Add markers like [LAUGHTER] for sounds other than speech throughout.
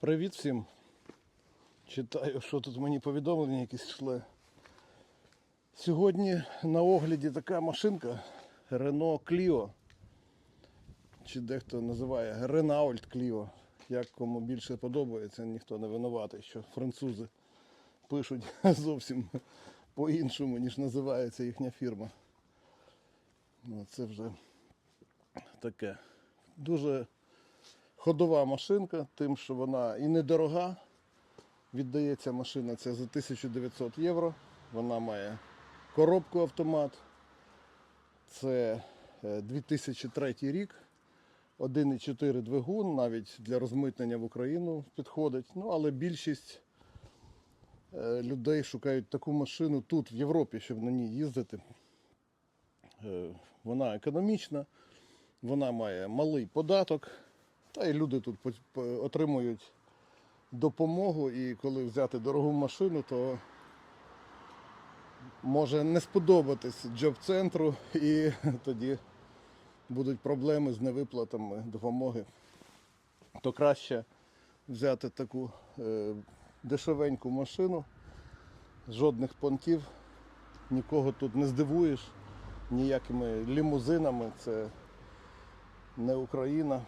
Привіт всім. Читаю, що тут мені повідомлення якісь йшли. Сьогодні на огляді така машинка Renault Clio. Чи дехто називає Renault Clio. Як кому більше подобається, ніхто не винуватий, що французи пишуть [LAUGHS] зовсім по-іншому, ніж називається їхня фірма. Ну, це вже таке. Дуже ходова машинка, тим, що вона і недорога. Віддається машина це за 1900 євро. Вона має коробку автомат. Це е, 2003 рік. 1,4 двигун, навіть для розмитнення в Україну підходить. Ну, але більшість е, людей шукають таку машину тут, в Європі, щоб на ній їздити. Е, Вона економічна, вона має малий податок, та й люди тут отримують допомогу. І коли взяти дорогу машину, то може не сподобатись джоб-центру, і [LAUGHS] тоді будуть проблеми з невиплатами допомоги. То краще взяти таку е, дешевеньку машину, жодних понтів, нікого тут не здивуєш ніякими лімузинами. Це не Україна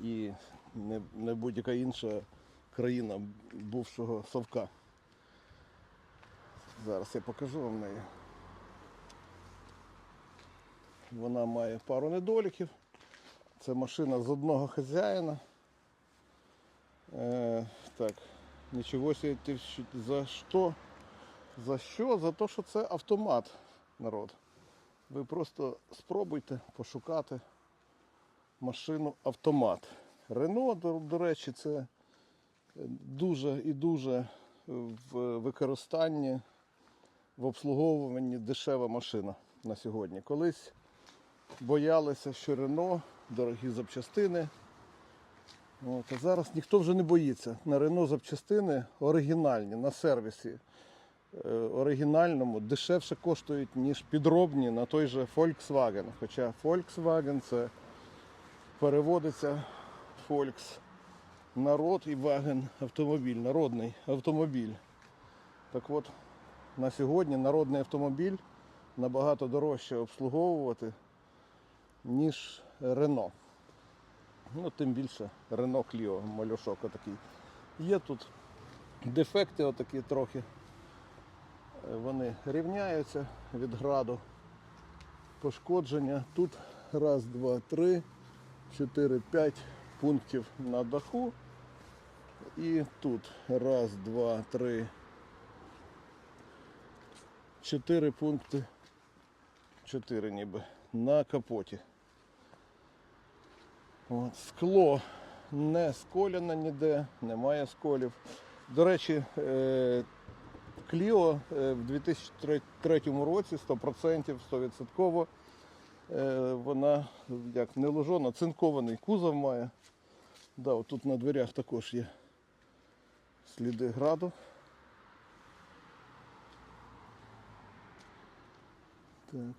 і не, не будь-яка інша країна бувшого совка. Зараз я покажу вам неї. Вона має пару недоліків. Це машина з одного хазяїна. Е, так, нічого ти за що? За що? За те, що це автомат, народ. Ви просто спробуйте пошукати машину автомат. Рено, до, до речі, це е, дуже і дуже в використанні, в обслуговуванні дешева машина на сьогодні. Колись боялися, що Рено, дорогі запчастини. От, а зараз ніхто вже не боїться. На Рено запчастини оригінальні, на сервісі е, оригінальному дешевше коштують, ніж підробні на той же Volkswagen. Хоча Volkswagen це переводиться Volks народ і Wagen автомобіль, народний автомобіль. Так от, на сьогодні народний автомобіль набагато дорожче обслуговувати, ніж Рено. Ну, тим більше Рено Кліо, малюшок отакий. Є тут дефекти отакі трохи. Вони рівняються від граду. Пошкодження. Тут раз, два, три, чотири, п'ять пунктів на даху. І тут раз, два, три, чотири пункти. Чотири ніби на капоті. От, скло не сколяне ніде, немає сколів. До речі, е, Кліо е, в 2003 році 100%, 100% е, вона як не ложона, цинкований кузов має. Да, тут на дверях також є сліди граду. Так,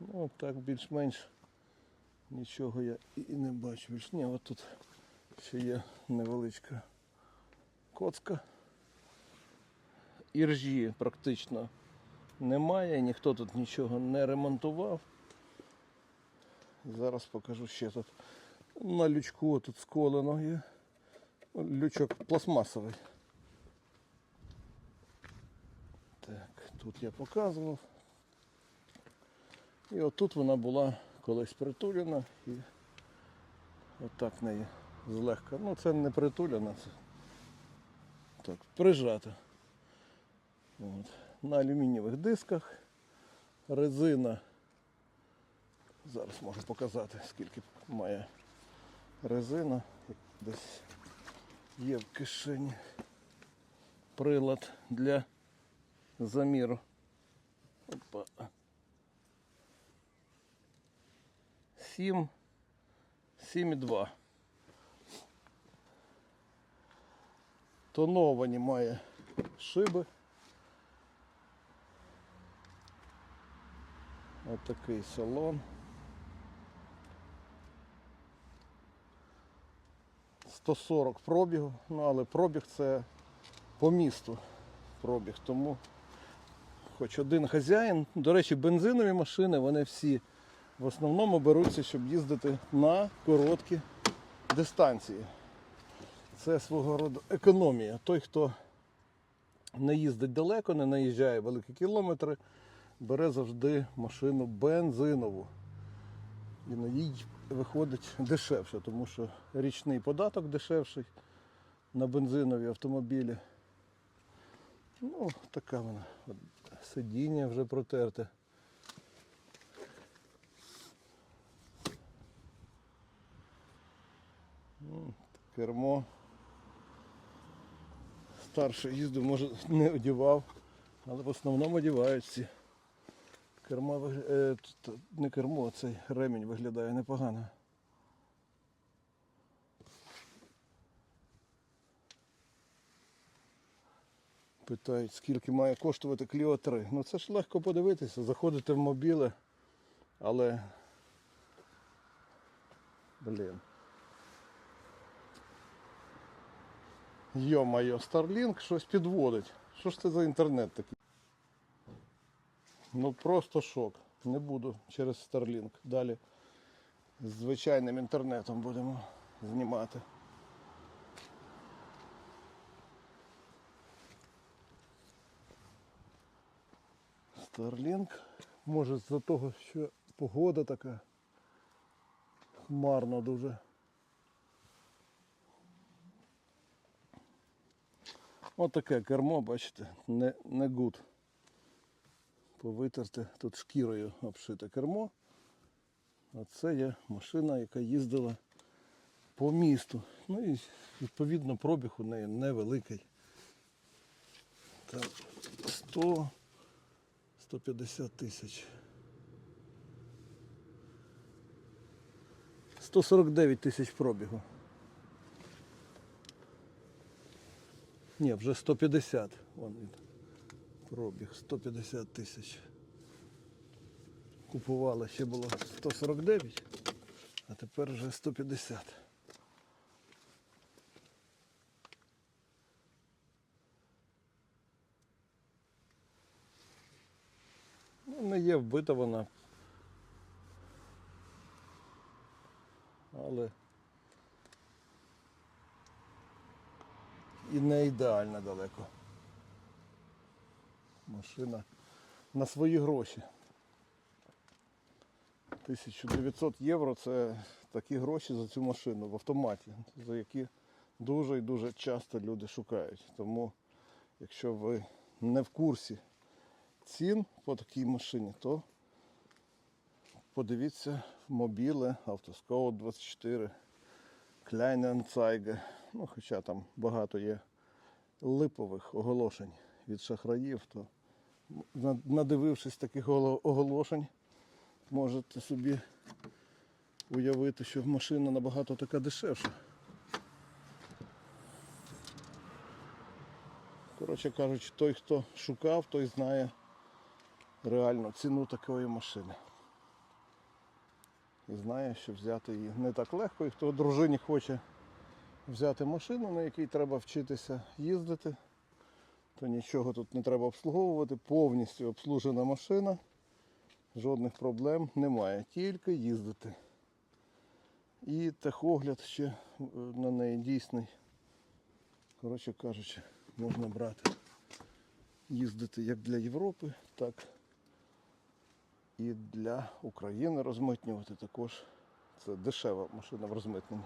ну так більш-менш нічого я і не бачу. Ні, от тут ще є невеличка коцка. Іржі практично немає, ніхто тут нічого не ремонтував. Зараз покажу ще тут на лючку тут сколено є. Лючок пластмасовий. Так, тут я показував. І отут вона була колись притулена і отак неї злегка. Ну це не притулена, це так, прижата. От. На алюмінієвих дисках. Резина. Зараз можу показати, скільки має резина. Десь є в кишені прилад для заміру. Опа. 7, 7,2. Тоновані має шиби. Отакий салон. 140 пробігу, ну але пробіг це по місту пробіг. Тому хоч один хазяїн. До речі, бензинові машини, вони всі в основному беруться, щоб їздити на короткі дистанції. Це свого роду економія. Той, хто не їздить далеко, не наїжджає великі кілометри, бере завжди машину бензинову. І на їй виходить дешевше, тому що річний податок дешевший на бензинові автомобілі. Ну, така вона. Сидіння вже протерте. Ну, Кермо. Старший їздив, може не одівав, але в основному одівають всі. Кермо вигля- е, не кермо, а цей ремінь виглядає непогано. Питають, скільки має коштувати Clio 3. Ну це ж легко подивитися, заходите в мобіле, але. Блін. Йо-моє, Starlink щось підводить. Що ж це за інтернет такий? Ну просто шок. Не буду через Starlink. Далі з звичайним інтернетом будемо знімати. Starlink. Може з-за того, що погода така хмарна дуже. Ось таке кермо, бачите, не, не гуд. Повитерте тут шкірою обшите кермо. А це є машина, яка їздила по місту. Ну і відповідно пробіг у неї невеликий. Там 100 150 тисяч. 149 тисяч пробігу. Ні, вже 150. Вон він. Пробіг 150 тисяч. Купували ще було 149, а тепер вже 150. Ну, не є вбита вона. Але і не ідеально далеко. Машина на свої гроші. 1900 євро це такі гроші за цю машину в автоматі, за які дуже і дуже часто люди шукають. Тому, якщо ви не в курсі цін по такій машині, то подивіться мобіле Автоскоут 24, Kleine Anzeige. Ну, хоча там багато є липових оголошень від шахраїв, то надивившись таких оголошень, можете собі уявити, що машина набагато така дешевша. Коротше кажучи, той, хто шукав, той знає реальну ціну такої машини. І знає, що взяти її не так легко. І хто дружині хоче взяти машину, на якій треба вчитися їздити, то нічого тут не треба обслуговувати. Повністю обслужена машина. Жодних проблем немає, тільки їздити. І техогляд ще е, на неї дійсний. Коротше кажучи, можна брати, їздити як для Європи, так і для України розмитнювати також. Це дешева машина в розмитненні.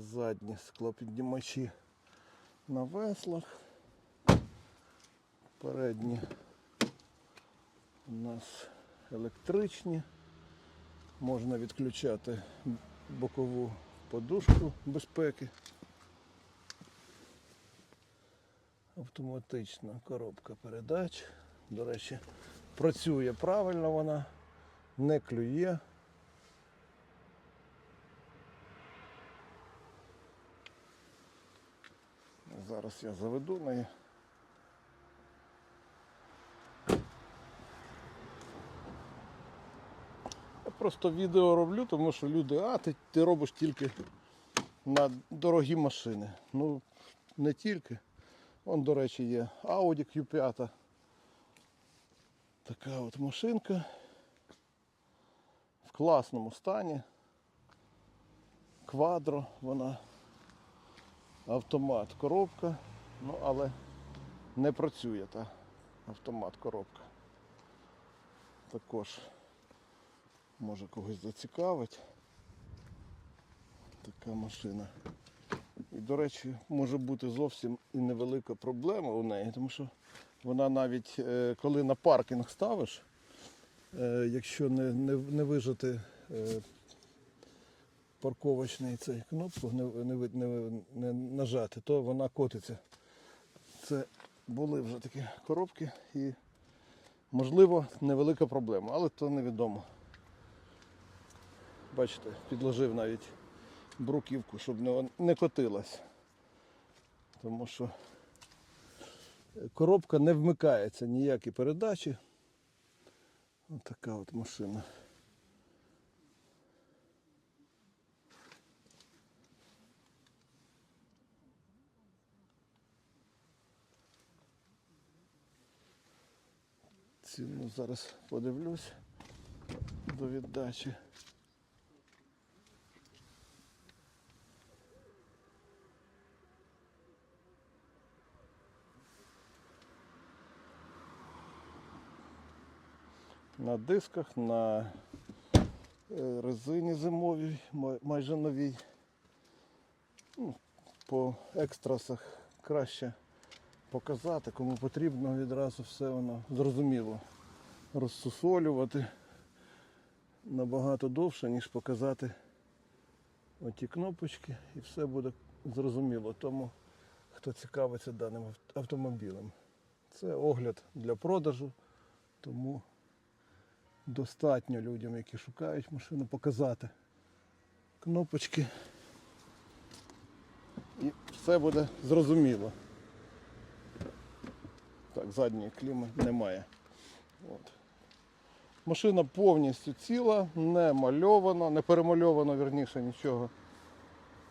Задні склопіднімачі на веслах. Передні у нас електричні. Можна відключати бокову подушку безпеки. Автоматична коробка передач. До речі, працює правильно вона, не клює. Зараз я заведу неї. Я просто відео роблю, тому що люди, а ти, ти робиш тільки на дорогі машини. Ну, не тільки. Вон, до речі, є Audi Q5. Така от машинка в класному стані. Квадро вона. Автомат, коробка. Ну, але не працює та автомат коробка. Також може когось зацікавить. Така машина. І, до речі, може бути зовсім і невелика проблема у неї, тому що вона навіть е, коли на паркінг ставиш, е, якщо не, не, не вижати е, парковочний цей кнопку, не, не, не, не нажати, то вона котиться. Це були вже такі коробки і можливо невелика проблема, але то невідомо. Бачите, підложив навіть бруківку, щоб не, не котилась. Тому що коробка не вмикається, ніякі передачі. Ось така от машина. Ціну зараз подивлюсь до віддачі. На дисках, на е, резині зимовій, майже новій. Ну, по екстрасах краще показати, кому потрібно відразу все воно зрозуміло. Розсусолювати набагато довше, ніж показати оті кнопочки і все буде зрозуміло тому, хто цікавиться даним автомобілем. Це огляд для продажу, тому достатньо людям, які шукають машину, показати кнопочки. І все буде зрозуміло. Так, задньої кліми немає. От. Машина повністю ціла, не мальована, не перемальована, верніше нічого.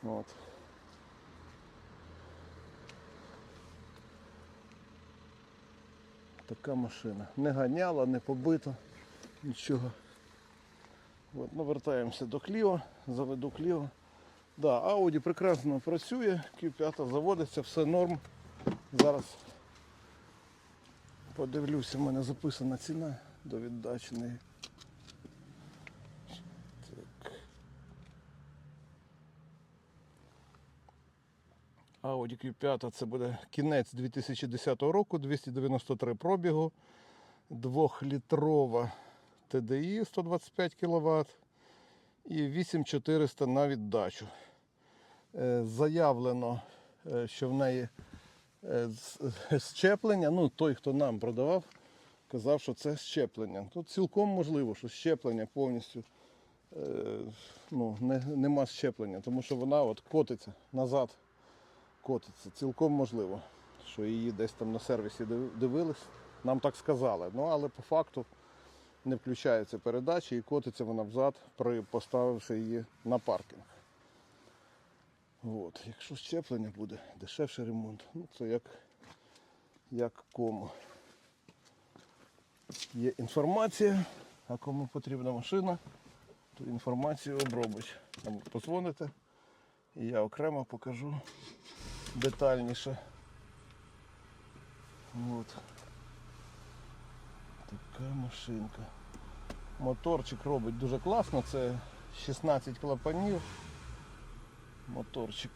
От. Така машина. Не ганяла, не побита, нічого. От, ну, вертаємося до Кліо, заведу Кліо. Да, Audi прекрасно працює, Q5 заводиться, все норм. Зараз подивлюся, в мене записана ціна до віддачі неї. Так. Audi Q5 це буде кінець 2010 року, 293 пробігу, 2-літрова TDI 125 кВт і 8400 на віддачу. Е, Заявлено, е, що в неї [LAUGHS] щеплення. Ну, той, хто нам продавав, казав, що це щеплення. Тут цілком можливо, що щеплення повністю е, ну, не, нема щеплення, тому що вона от котиться назад, котиться. Цілком можливо, що її десь там на сервісі дивились. Нам так сказали. Ну, але по факту не включаються передачі і котиться вона взад, при поставивши її на паркінг. От. Якщо щеплення буде, дешевший ремонт, ну це як, як кому. Є інформація, а кому потрібна машина, то інформацію обробить. Там Позвоните і я окремо покажу детальніше. От. Така машинка. Моторчик робить дуже класно, це 16 клапанів. Моторчик.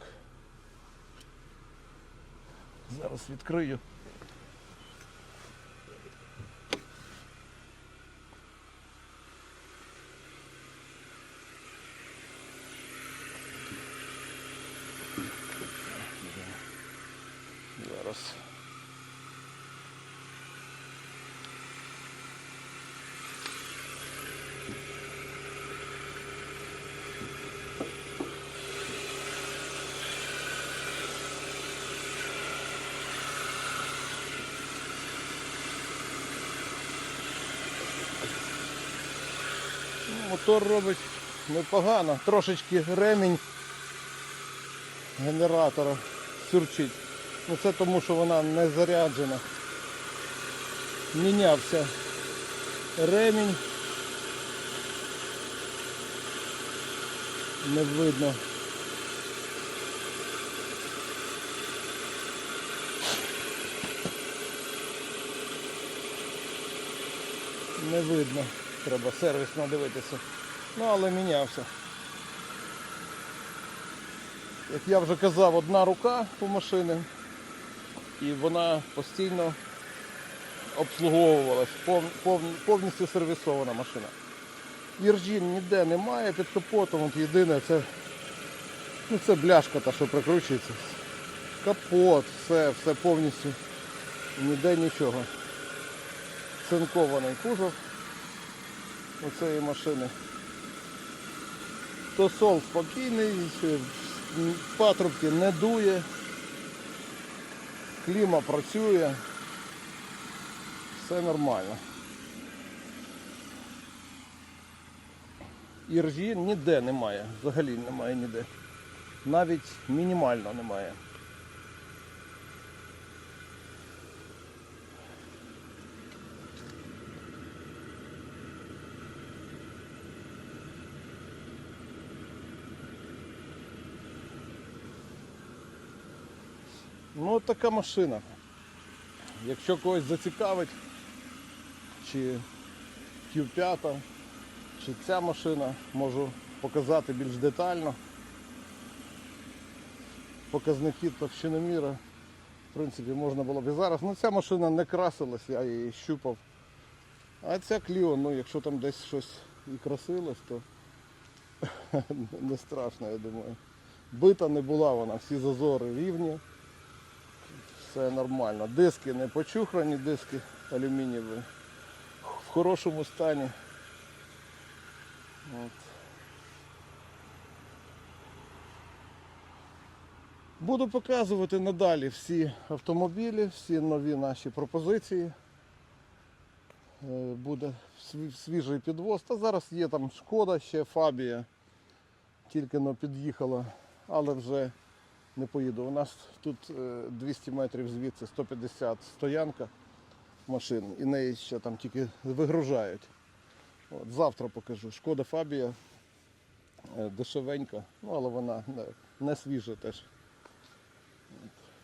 Зараз відкрию. Зараз. Мотор робить непогано. Трошечки ремінь генератора сюрчить. Ну це тому, що вона не заряджена. Мінявся ремінь. Не видно. Не видно. Треба сервісно дивитися. Ну, але мінявся. Як я вже казав, одна рука у машини, і вона постійно обслуговувалась, пов- пов- повністю сервісована машина. Іржін ніде немає під капотом, от єдине це, ну, це бляшка та, що прикручується. Капот, все, все повністю. Ніде нічого. Цинкований кузов у цієї машини. Тосол спокійний, патрубки не дує, кліма працює, все нормально. Іржі ніде немає, взагалі немає ніде. Навіть мінімально немає. Ну така машина. Якщо когось зацікавить, чи Q5, чи ця машина, можу показати більш детально. Показники товщиноміра. В принципі, можна було б і зараз. Ну ця машина не красилась, я її щупав. А ця Кліо, ну якщо там десь щось і красилось, то [LAUGHS] не страшно, я думаю. Бита не була вона, всі зазори рівні. Все нормально. Диски не почухрані, диски алюмінієві. В хорошому стані. От. Буду показувати надалі всі автомобілі, всі нові наші пропозиції. Е, Буде свіжий підвоз. Та зараз є там шкода ще, Фабія. Тільки но під'їхала, але вже не поїду. У нас тут е, 200 метрів звідси 150 стоянка машин і неї ще там тільки вигружають. От, завтра покажу. Шкода Фабія е, дешевенька, ну але вона не, свіжа теж.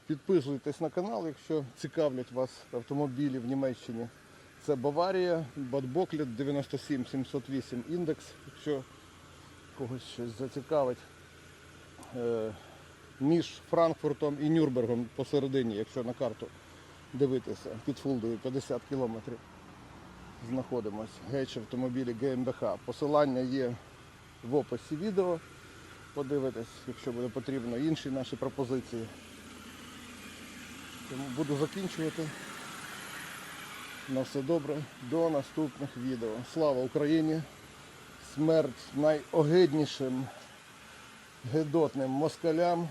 Підписуйтесь на канал, якщо цікавлять вас автомобілі в Німеччині. Це Баварія, Бадбоклет 97708 індекс, якщо когось щось зацікавить. Між Франкфуртом і Нюрнбергом посередині, якщо на карту дивитися, під Фулдою 50 кілометрів знаходимось. Геч автомобілі ГМБХ. Посилання є в описі відео. Подивитесь, якщо буде потрібно, інші наші пропозиції. Тому буду закінчувати. На все добре. До наступних відео. Слава Україні! Смерть найогиднішим гидотним москалям,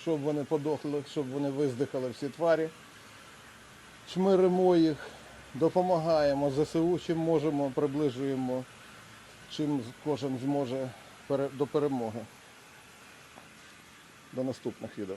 щоб вони подохли, щоб вони виздихали всі тварі. Чмиримо їх, допомагаємо ЗСУ, чим можемо, приближуємо, чим кожен зможе до перемоги. До наступних відео.